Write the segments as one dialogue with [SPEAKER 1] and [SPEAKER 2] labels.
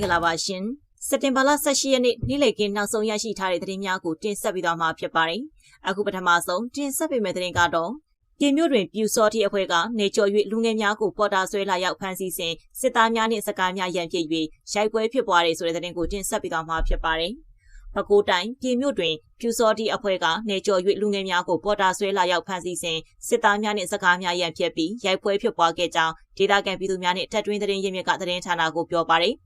[SPEAKER 1] ္ဂလာပါရှင်စက်တင်ဘာလ18ရက်နေ့နေ့လည်ကင်းနောက်ဆုံးရရှိထားတဲ့သတင်းများကိုတင်ဆက်ပေးသွားမှာဖြစ်ပါတယ်အခုပထမဆုံးတင်ဆက်ပေးမယ့်သတင်းကတော့ပြည်မြို့တွင်ပြူစောတိအဖွဲ့ကနေကျော်၍လူငယ်များကိုပေါ်တာဆွဲလာရောက်ဖမ်းဆီးစဉ်စစ်သားများနှင့်စကားများရန်ပြည့်၍ရိုက်ပွဲဖြစ်ပွားတဲ့ဆိုတဲ့သတင်းကိုတင်ဆက်ပေးသွားမှာဖြစ်ပါတယ်။ပဲခူးတိုင်းပြည်မြို့တွင်ပြူစောတိအဖွဲ့ကနေကျော်၍လူငယ်များကိုပေါ်တာဆွဲလာရောက်ဖမ်းဆီးစဉ်စစ်သားများနှင့်စကားများရန်ပြည့်ပြီးရိုက်ပွဲဖြစ်ပွားခဲ့ကြောင်းဒေသခံပြည်သူများနှင့်ထပ်တွင်းသတင်းရင်းမြစ်ကသတင်းဌာနကိုပြောပါတယ်။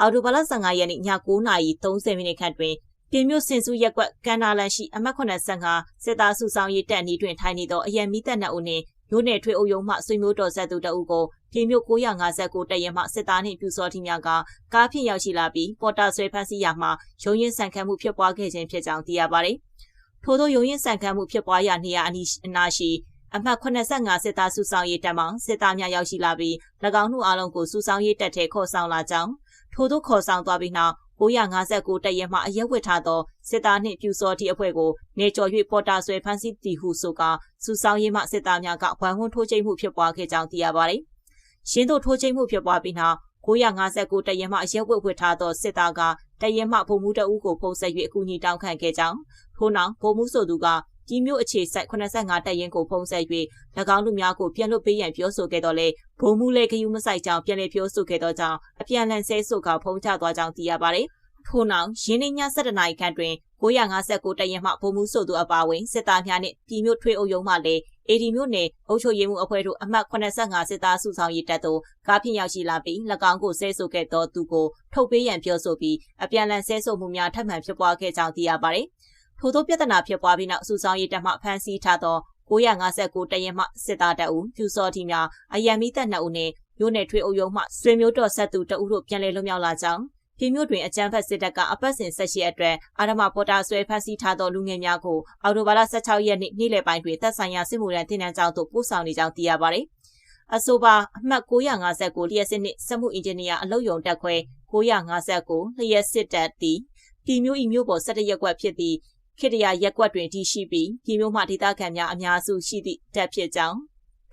[SPEAKER 1] အော်တိုဘလ15ရက်နေ့ည9:30မိနစ်ခန့်တွင်ပြည်မြို့စင်စုရက်ကွက်ကန္နာလန်ရှိအမှတ်85စစ်သားစုဆောင်ရေးတပ်နီးတွင်ထိုင်နေသောအရန်မီတပ်နှုတ်နှင့်မြို့နယ်ထွေအုပ်ရုံးမှဆွေမျိုးတော်ဆက်သူတအုပ်ကိုပြည်မြို့959တပ်ရဲမှစစ်သားနှင့်ပြူစောတိများကကားဖြင့်ရောက်ရှိလာပြီးပေါ်တာဆွဲဖမ်းဆီးရာမှရုံရင်ဆန်ခတ်မှုဖြစ်ပွားခဲ့ခြင်းဖြစ်ကြောင်းသိရပါသည်။ထို့သောရုံရင်ဆန်ခတ်မှုဖြစ်ပွားရာနေရာအနီးအနားရှိအမှတ်85စစ်သားစုဆောင်ရေးတပ်မှစစ်သားများရောက်ရှိလာပြီး၎င်းတို့အားလုံးကိုစုဆောင်ရေးတပ်ထဲခေါ်ဆောင်လာကြောင်း ထို့သောခေါ်ဆောင်သွားပြီးနောက်959တပ်ရဲမှအရက်ဝစ်ထားသောစစ်သားနှင့်ပြူစောတိအဖွဲ့ကိုနေကျော်၍ပေါ်တာဆွဲဖမ်းဆီးတည်ဟုဆိုကစူဆောင်ရေးမှစစ်သားများကဝိုင်းဝန်းထိုးချိတ်မှုဖြစ်ပွားခဲ့ကြောင်းသိရပါတယ်။ရှင်းတို့ထိုးချိတ်မှုဖြစ်ပွားပြီးနောက်959တပ်ရဲမှအရက်ဝစ်ဝစ်ထားသောစစ်သားကတပ်ရဲမှဗိုလ်မှူးတအုပ်ကိုဖုံးဆက်၍အကူအညီတောင်းခံခဲ့ကြောင်းထို့နောက်ဗိုလ်မှူးဆိုသူက ပြည်မျိုးအခြေစိုက်85တပ်ရင်းကိုဖုံးဆက်၍၎င်းလူများကိုပြန်လွတ်ပေးရန်ပြောဆိုခဲ့တော့လေဘုံမှုလည်းဂယုမဆိုင်ကြောင်းပြန်လည်ပြောဆိုခဲ့သောကြောင့်အပြန်လန်ဆဲဆိုကဖုံးချသွားကြောင်းသိရပါတယ်။ထို့နောက်ရင်းနှီးည7နာရီခန့်တွင်959တပ်ရင်းမှဗိုလ်မှူးဆိုသူအပါအဝင်စစ်သားများနှင့်ပြည်မျိုးထွေးအုပ်ရုံးမှလည်းအေဒီမျိုးနယ်အုပ်ချုပ်ရေးမှုအဖွဲ့တို့အမှတ်85စစ်သားစုဆောင်ရေးတပ်တို့ကားဖြင့်ရောက်ရှိလာပြီး၎င်းကိုဆဲဆိုခဲ့သောသူကိုထုတ်ပေးရန်ပြောဆိုပြီးအပြန်လန်ဆဲဆိုမှုများထပ်မံဖြစ်ပွားခဲ့ကြောင်းသိရပါတယ်။ ထို့သောပြဿနာဖြစ်ပွားပြီးနောက်စုဆောင်ရေးတပ်မှဖမ်းဆီးထားသော959တရဲမှစစ်သားတပ်ဦးပြူစောတိများအယံမီတပ်2ဦးနှင့်မြို့နယ်ထွေအုပ်ရုံးမှဆွေမျိုးတော်ဆက်သူတဦးတို့ပြန်လည်လွတ်မြောက်လာကြောင်းပြည်မြို့တွင်အကြမ်းဖက်စစ်တပ်ကအပတ်စဉ်ဆက်ရှိအတွက်အာရမပေါ်တာဆွဲဖမ်းဆီးထားသောလူငယ်များကိုအော်တိုဘာလ16ရက်နေ့နေ့လယ်ပိုင်းတွင်တပ်ဆိုင်ရာစစ်မှုထမ်းတင်နန်းကျောင်းသို့ပို့ဆောင်နေကြောင်းသိရပါသည်။အဆိုပါအမှတ်959လျှက်စစ်နှင့်စက်မှုအင်ဂျင်နီယာအလုပ်ရုံတက်ခွဲ959လျှက်စစ်တပ်သည်ပြည်မြို့ဤမြို့ပေါ်17ရက်ကွက်ဖြစ်သည့် ခေတ္တရရက်ကွက်တွင်တည်ရှိပြီးပြည်မျိုးမှဒေသခံများအများစုရှိသည့်တပ်ဖြစ်ကြောင်း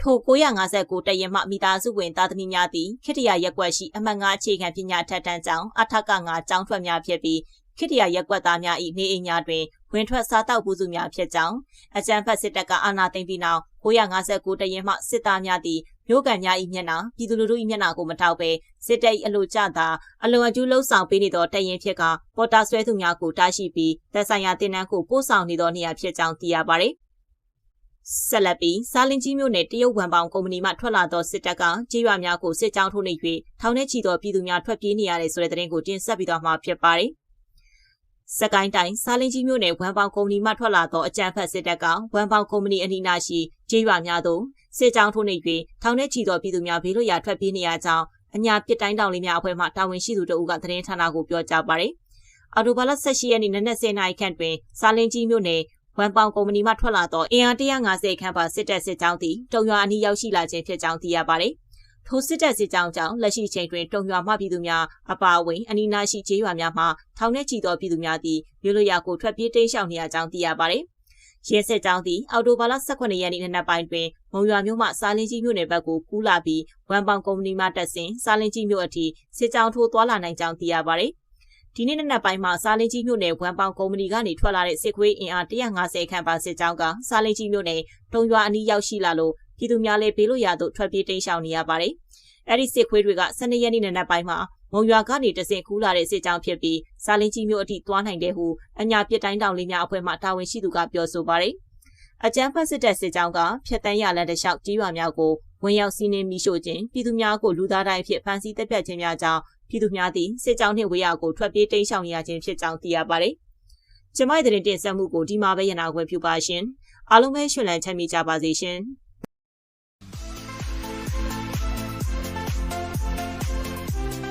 [SPEAKER 1] ထို959တရင်မှမိသားစုဝင်သားသမီးများသည်ခေတ္တရရက်ကွက်ရှိအမှတ်5အခြေခံပညာထက်တန်းကျောင်းအထက်က5ကျောင်းထွက်များဖြစ်ပြီးခေတ္တရရက်ကွက်သားများ၏နေအိမ်များတွင်ဝင်ထွက်စားတောက်ပူစုများဖြစ်ကြောင်းအကြံဖတ်စစ်တပ်ကအာဏာသိမ်းပြီးနောက်959တရင်မှစစ်သားများသည် မြို့ကန်များ၏မျက်နှာပြည်သူလူထု၏မျက်နှာကိုမထောက်ဘဲစစ်တပ်၏အလိုကျသာအလွန်အကျူးလှုံ့ဆော်ပေးနေသောတရင်ဖြစ်ကပေါ်တာဆွဲသူများကိုတားရှိပြီးသက်ဆိုင်ရာတင်နန်းကိုပို့ဆောင်နေသောနေရာဖြစ်ကြောင်းသိရပါသည်ဆက်လက်ပြီးစာလင်ကြီးမြို့နယ်တရုတ်ဝန်ပေါင်ကုမ္ပဏီမှထွက်လာသောစစ်တပ်ကကြေးရွာများကိုစစ်ကြောင်းထိုးနေ၍ထောင်ထဲချီသောပြည်သူများထွက်ပြေးနေရတယ်ဆိုတဲ့သတင်းကိုတင်ဆက်ပြီးတော့မှာဖြစ်ပါတယ်။စကိုင်းတိုင်းစာလင်းကြီးမြို့နယ်ဝမ်ပေါင်ကုမ္ပဏီမှထွက်လာသောအကြံဖက်စစ်တပ်ကဝမ်ပေါင်ကုမ္ပဏီအနီးနားရှိကျေးရွာများသို့ စစ်ကြောင်းထိုးနေ၍ထောင်ထဲချီသောပြည်သူများဘေးလွတ်ရာထွက်ပြေးနေရကြောင်းအညာပစ်တိုင်းတောင်လေးများအဖွဲ့မှတာဝန်ရှိသူတို့ကသတင်းဌာနကိုပြောကြားပါရယ်။အော်တိုဘာလ18ရက်နေ့နနက်10:00နာရီခန့်တွင်စာလင်းကြီးမြို့နယ်ဝမ်ပေါင်ကုမ္ပဏီမှထွက်လာသောအင်အား150ခန့်ပါစစ်တပ်စစ်ကြောင်းသည်တုံရွာအနီးရောက်ရှိလာခြင်းဖြစ်ကြောင်းသိရပါရယ်။ထိုစစ်တပ်စစ်ကြောင်းကြောင့်လက်ရှိချိန်တွင်တုံရွာမှပြည်သူများအပါအဝင်အနီးနားရှိကျေးရွာများမှထောင်ထဲချီသောပြည်သူများသည်မြို့လျာကိုထွက်ပြေးတိမ်းရှောင်နေရကြောင်းသိရပါသည်။ ရဲစစ်ကြောင်းသည်အော်တိုဘာလ18ရက်နေ့နံနက်ပိုင်းတွင်မုံရွာမြို့မှစာလင်းကြီးမြို့နယ်ဘက်ကိုကူးလာပြီးဝန်ပေါင်ကုမ္ပဏီမှတက်ဆင်စာလင်းကြီးမြို့အထိစစ်ကြောင်းထိုးသွားလာနိုင်ကြောင်းသိရပါသည်။ဒီနေ့နက်ပိုင်းမှာစာလင်းကြီးမြို့နယ်ဝန်ပေါင်ကုမ္ပဏီကနေထွက်လာတဲ့စစ်ခွေးအင်အား150ခန့်ပါစစ်ကြောင်းကစာလင်းကြီးမြို့နယ်တုံရွာအနီးရောက်ရှိလာလို့ပြည်သူများလည်းဘေးလွတ်ရာသို့ထွက်ပြေးတိမ်းရှောင်နေရပါတယ်။အဲဒီစစ်ခွေးတွေက12ရက်နေ့နံနက်ပိုင်းမှာ မုံရွာကနေတဆင့်ကူးလာတဲ့စစ်ကြောင်းဖြစ်ပြီးစာလင်းကြီးမြို့အထိသွားနိုင်တဲ့ဟုအညာပြစ်တိုင်းတောင်လေးများအဖွဲ့မှတာဝန်ရှိသူကပြောဆိုပါတယ်။အကြမ်းဖက်စစ်တပ်စစ်ကြောင်းကဖျက်တမ်းရလန်တလျှောက်ကြီးရွာများကိုဝင်ရောက်စီးနင်းမိရှို့ခြင်းပြည်သူများကိုလူသားတိုင်းဖြစ်ဖမ်းဆီးတပ်ဖြတ်ခြင်းများကြောင့်ပြည်သူများသည်စစ်ကြောင်းနှင့်ဝေးရကိုထွက်ပြေးတိမ်းရှောင်ရခြင်းဖြစ်ကြောင်းသိရပါတယ်။ကျမရဲ့တင်ဆက်မှုကိုဒီမှာပဲရနာခွင့်ပြုပါရှင်။အားလုံးပဲရှင်လန်းချမ်းမြေ့ကြပါစေရှင်။